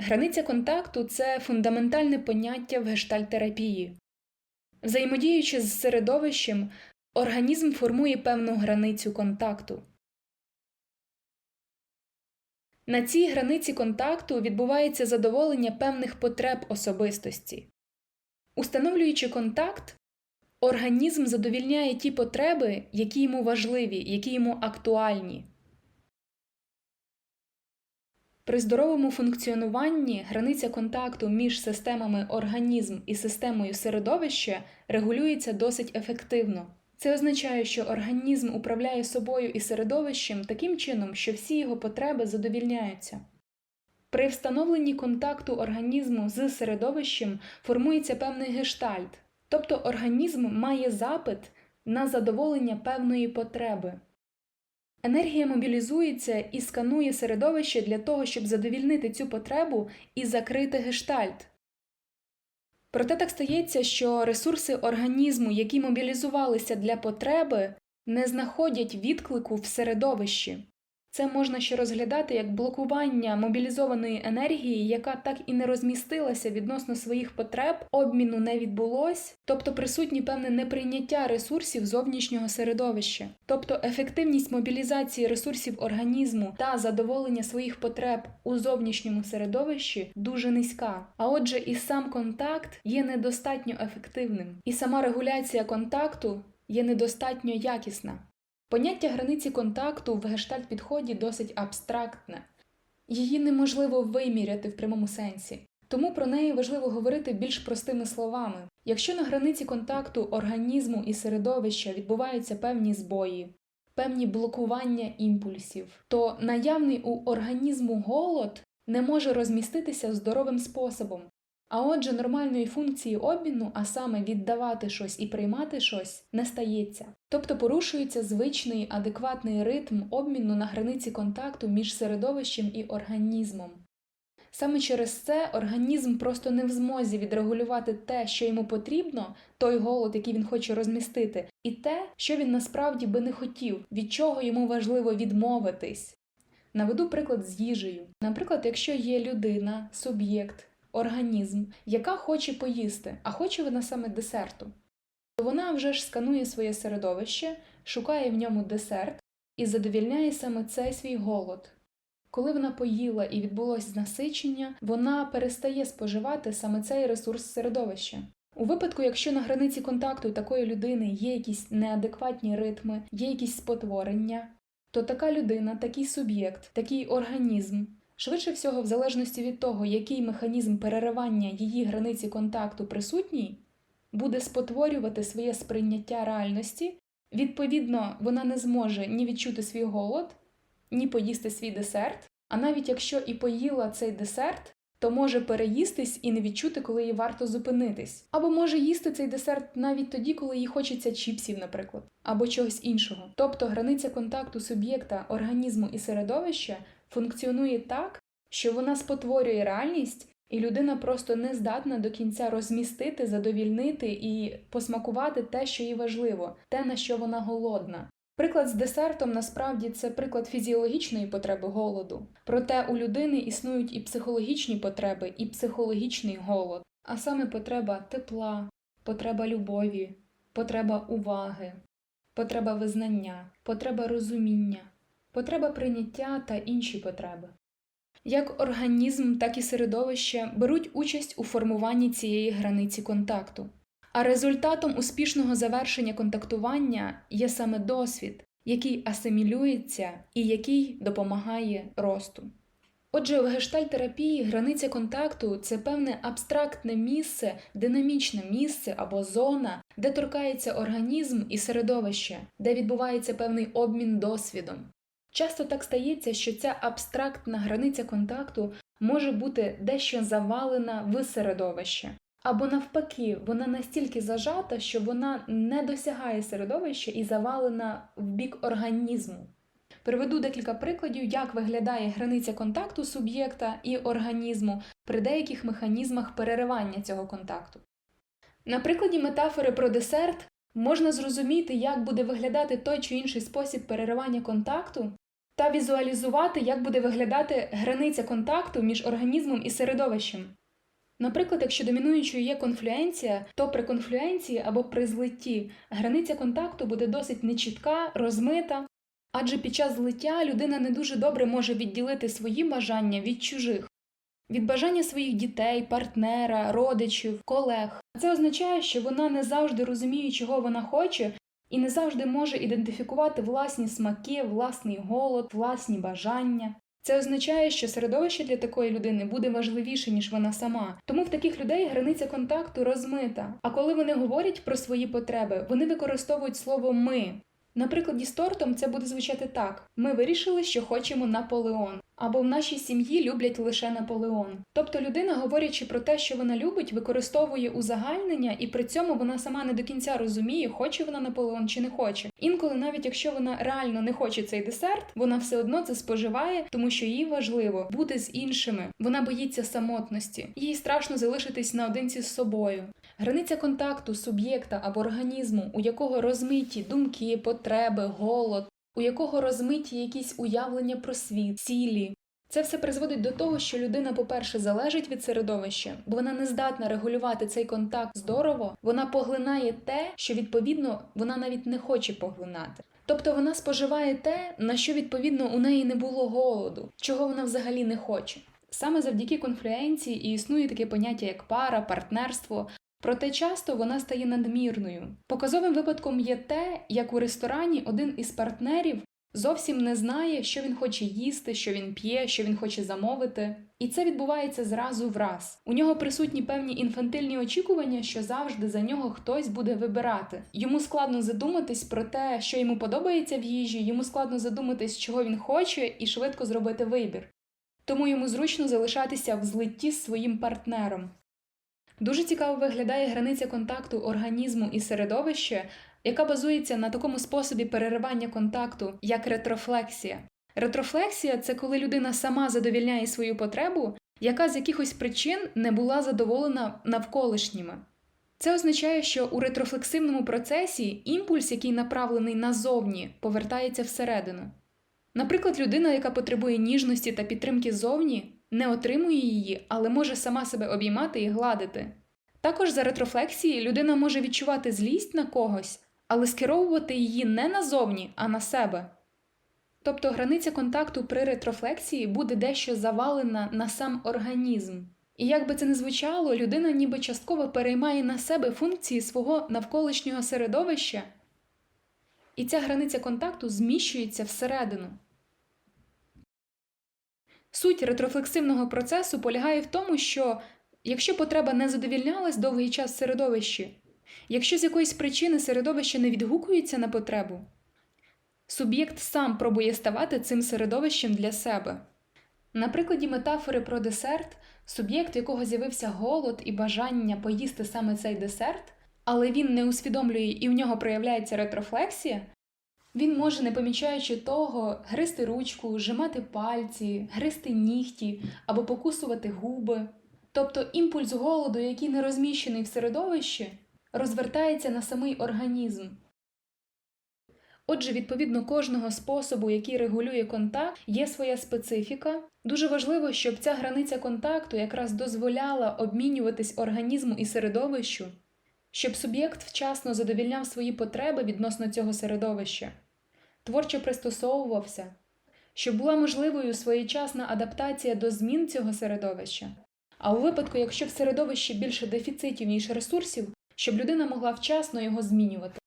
Границя контакту це фундаментальне поняття в гештальтерапії. Взаємодіючи з середовищем, організм формує певну границю контакту. На цій границі контакту відбувається задоволення певних потреб особистості. Установлюючи контакт, організм задовільняє ті потреби, які йому важливі, які йому актуальні. При здоровому функціонуванні границя контакту між системами організм і системою середовище регулюється досить ефективно. Це означає, що організм управляє собою і середовищем таким чином, що всі його потреби задовільняються. При встановленні контакту організму з середовищем формується певний гештальт, тобто організм має запит на задоволення певної потреби. Енергія мобілізується і сканує середовище для того, щоб задовільнити цю потребу і закрити гештальт. Проте так стається, що ресурси організму, які мобілізувалися для потреби, не знаходять відклику в середовищі. Це можна ще розглядати як блокування мобілізованої енергії, яка так і не розмістилася відносно своїх потреб, обміну не відбулось, тобто присутні певне неприйняття ресурсів зовнішнього середовища, тобто ефективність мобілізації ресурсів організму та задоволення своїх потреб у зовнішньому середовищі дуже низька. А отже, і сам контакт є недостатньо ефективним, і сама регуляція контакту є недостатньо якісна. Поняття границі контакту в гештальт-підході досить абстрактне, її неможливо виміряти в прямому сенсі, тому про неї важливо говорити більш простими словами. Якщо на границі контакту організму і середовища відбуваються певні збої, певні блокування імпульсів, то наявний у організму голод не може розміститися здоровим способом, а отже, нормальної функції обміну, а саме віддавати щось і приймати щось, не стається. Тобто порушується звичний адекватний ритм обміну на границі контакту між середовищем і організмом. Саме через це організм просто не в змозі відрегулювати те, що йому потрібно, той голод, який він хоче розмістити, і те, що він насправді би не хотів, від чого йому важливо відмовитись. Наведу приклад з їжею. Наприклад, якщо є людина, суб'єкт, організм, яка хоче поїсти, а хоче вона саме десерту, то вона вже ж сканує своє середовище, шукає в ньому десерт і задовільняє саме цей свій голод. Коли вона поїла і відбулось насичення, вона перестає споживати саме цей ресурс середовища. У випадку, якщо на границі контакту такої людини є якісь неадекватні ритми, є якісь спотворення, то така людина, такий суб'єкт, такий організм Швидше всього, в залежності від того, який механізм переривання її границі контакту присутній, буде спотворювати своє сприйняття реальності, відповідно, вона не зможе ні відчути свій голод, ні поїсти свій десерт, а навіть якщо і поїла цей десерт, то може переїстись і не відчути, коли їй варто зупинитись. Або може їсти цей десерт навіть тоді, коли їй хочеться чіпсів, наприклад, або чогось іншого. Тобто границя контакту суб'єкта, організму і середовища функціонує так, що вона спотворює реальність, і людина просто не здатна до кінця розмістити, задовільнити і посмакувати те, що їй важливо, те, на що вона голодна. Приклад з десертом насправді це приклад фізіологічної потреби голоду. Проте у людини існують і психологічні потреби, і психологічний голод, а саме потреба тепла, потреба любові, потреба уваги, потреба визнання, потреба розуміння потреба прийняття та інші потреби. Як організм, так і середовище беруть участь у формуванні цієї границі контакту, а результатом успішного завершення контактування є саме досвід, який асимілюється і який допомагає росту. Отже, в гештальтерапії границя контакту це певне абстрактне місце, динамічне місце або зона, де торкається організм і середовище, де відбувається певний обмін досвідом. Часто так стається, що ця абстрактна границя контакту може бути дещо завалена в середовище, або навпаки, вона настільки зажата, що вона не досягає середовища і завалена в бік організму. Приведу декілька прикладів, як виглядає границя контакту суб'єкта і організму при деяких механізмах переривання цього контакту. На прикладі метафори про десерт можна зрозуміти, як буде виглядати той чи інший спосіб переривання контакту, та візуалізувати, як буде виглядати границя контакту між організмом і середовищем. Наприклад, якщо домінуючою є конфлюенція, то при конфлюенції або при злитті границя контакту буде досить нечітка, розмита, адже під час злиття людина не дуже добре може відділити свої бажання від чужих, від бажання своїх дітей, партнера, родичів, колег. Це означає, що вона не завжди розуміє, чого вона хоче, і не завжди може ідентифікувати власні смаки, власний голод, власні бажання. Це означає, що середовище для такої людини буде важливіше, ніж вона сама. Тому в таких людей границя контакту розмита. А коли вони говорять про свої потреби, вони використовують слово ми. На прикладі з тортом це буде звучати так: ми вирішили, що хочемо Наполеон. Або в нашій сім'ї люблять лише Наполеон. Тобто людина, говорячи про те, що вона любить, використовує узагальнення, і при цьому вона сама не до кінця розуміє, хоче вона Наполеон чи не хоче. Інколи, навіть якщо вона реально не хоче цей десерт, вона все одно це споживає, тому що їй важливо бути з іншими. Вона боїться самотності, їй страшно залишитись наодинці з собою. Границя контакту суб'єкта або організму, у якого розмиті думки, потреби, голод, у якого розмиті якісь уявлення про світ, цілі. Це все призводить до того, що людина, по-перше, залежить від середовища, бо вона не здатна регулювати цей контакт здорово, вона поглинає те, що відповідно вона навіть не хоче поглинати. Тобто вона споживає те, на що відповідно у неї не було голоду, чого вона взагалі не хоче. Саме завдяки конфлюенції і існує таке поняття як пара, партнерство, Проте часто вона стає надмірною. Показовим випадком є те, як у ресторані один із партнерів зовсім не знає, що він хоче їсти, що він п'є, що він хоче замовити. І це відбувається зразу враз. У нього присутні певні інфантильні очікування, що завжди за нього хтось буде вибирати. Йому складно задуматись про те, що йому подобається в їжі, йому складно задуматись, чого він хоче, і швидко зробити вибір. Тому йому зручно залишатися в злитті з своїм партнером. Дуже цікаво виглядає границя контакту організму і середовища, яка базується на такому способі переривання контакту, як ретрофлексія. Ретрофлексія це коли людина сама задовільняє свою потребу, яка з якихось причин не була задоволена навколишніми. Це означає, що у ретрофлексивному процесі імпульс, який направлений назовні, повертається всередину. Наприклад, людина, яка потребує ніжності та підтримки зовні, не отримує її, але може сама себе обіймати і гладити. Також за ретрофлексії людина може відчувати злість на когось, але скеровувати її не назовні, а на себе. Тобто границя контакту при ретрофлексії буде дещо завалена на сам організм. І як би це не звучало, людина ніби частково переймає на себе функції свого навколишнього середовища, і ця границя контакту зміщується всередину. Суть ретрофлексивного процесу полягає в тому, що якщо потреба не задовільнялась довгий час в середовищі, якщо з якоїсь причини середовище не відгукується на потребу, суб'єкт сам пробує ставати цим середовищем для себе. На прикладі метафори про десерт, суб'єкт, в якого з'явився голод і бажання поїсти саме цей десерт, але він не усвідомлює і в нього проявляється ретрофлексія, він може, не помічаючи того, гризти ручку, жимати пальці, гризти нігті або покусувати губи. Тобто імпульс голоду, який не розміщений в середовищі, розвертається на самий організм. Отже, відповідно кожного способу, який регулює контакт, є своя специфіка. Дуже важливо, щоб ця границя контакту якраз дозволяла обмінюватись організму і середовищу, щоб суб'єкт вчасно задовільняв свої потреби відносно цього середовища, творчо пристосовувався, щоб була можливою своєчасна адаптація до змін цього середовища. А у випадку, якщо в середовищі більше дефіцитів, ніж ресурсів, щоб людина могла вчасно його змінювати.